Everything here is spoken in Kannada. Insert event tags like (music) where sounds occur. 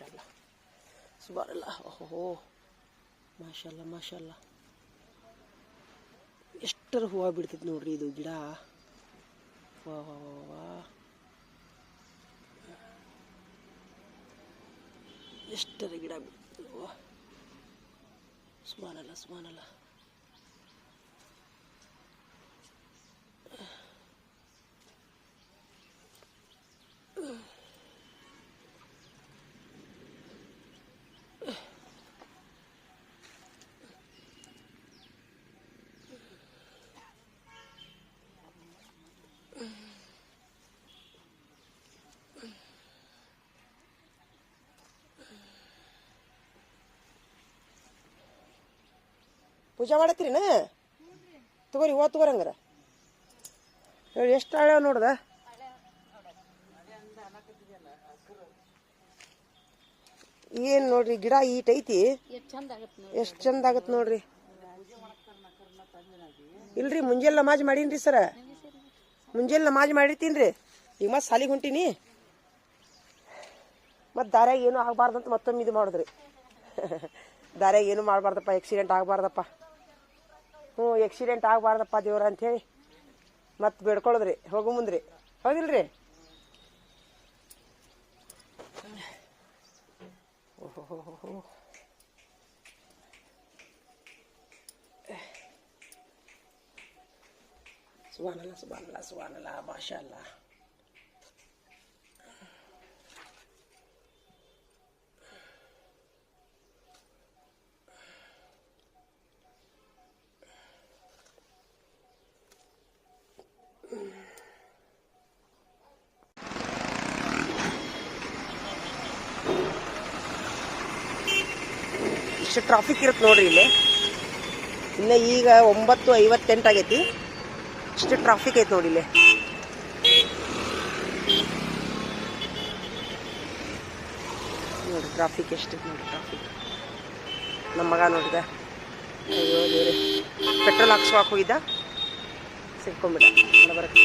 ಮಾಶಾಲ್ಲ ಸುಬಾರಲ್ಲ ಓಹೋ ಮಾಷಲ್ಲ ಮಾಶಾಲ್ಲ ಎಷ್ಟರ ಹೂವು ಬಿಡ್ತೈತೆ ನೋಡ್ರಿ ಇದು ಗಿಡ. ವಾ ವಾ ವಾ ಎಷ್ಟರ ಗಿಡ ಬಿಡ್ತದೆ ಸುಮಾನಲ್ಲ ಸುಮಾನಲ್ಲ ಪೂಜೆ ಮಾಡತ್ತೀರಿನ ತಗೋರಿ ಹೋ ತಗೋರಿ ಹಂಗಾರ. ಹೇಳಿ ಎಷ್ಟು ಹಳೆ ನೋಡ್ದ? ಏನು ನೋಡ್ರಿ ಗಿಡ ಈಟ್ ಐತಿ? ಎಷ್ಟು ಚಂದ ಆಗತ್ ನೋಡ್ರಿ. ಇಲ್ರಿ ಮುಂಜಾನೆ ನಮಾಜ್ ಮಾಡೀನ್ರಿ ಸರ. ಮುಂಜಾನೆ ನಮಾಜ್ ಮಾಡಿರ್ತೀನಿ ರೀ ಈಗ ಮತ್ತೆ ಸಾಲಿಗೆ ಹೊಂಟೀನಿ. ಮತ್ತು ದಾರ್ಯಾಗ ಏನೂ ಆಗಬಾರ್ದಂತ ಮತ್ತೊಮ್ಮೆ ಇದು ಮಾಡಿದ್ರಿ. (laughs) ದಾರ್ಯಾಗ ಏನೂ ಮಾಡಬಾರ್ದಪ್ಪ ಆಕ್ಸಿಡೆಂಟ್ ಆಗಬಾರ್ದಪ್ಪ. ಹ್ಞೂ ಎಕ್ಸಿಡೆಂಟ್ ಆಗಬಾರ್ದಪ್ಪ ದೇವ್ರ ಅಂಥೇಳಿ ಮತ್ತೆ ಬೇಡ್ಕೊಳ್ಳೋದ್ರಿ ಹೋಗು ಮುಂದ್ರಿ. ಹೌದಿಲ್ರಿ ಓಹೋ ಸುಬಾನಲ್ಲ ಸುಬಾನಲ್ಲ ಸುಬಾನಲ್ಲ ಭಾಷಾ ಅಲ್ಲ ಇಷ್ಟು ಟ್ರಾಫಿಕ್ ಇರುತ್ತೆ ನೋಡ್ರಿ ಇಲ್ಲಿ. ಇನ್ನು ಈಗ ಒಂಬತ್ತು ಐವತ್ತೆಂಟು ಆಗೈತಿ. ಇಷ್ಟು ಟ್ರಾಫಿಕ್ ಐತೆ ನೋಡಿ ಇಲ್ಲಿ. ನೋಡಿ ಟ್ರಾಫಿಕ್ ಎಷ್ಟು ನೋಡಿ ಟ್ರಾಫಿಕ್ ನಮ್ಮ ಮಗ ನೋಡಿದ. ಅಯ್ಯೋ ಪೆಟ್ರೋಲ್ ಹಾಕ್ಸ್ಕೊಳಕ್ ಹೋಗಿದ್ದ. ಸಿಕ್ಕೊಂಬಿಡ ಬರಕ್ಕೆ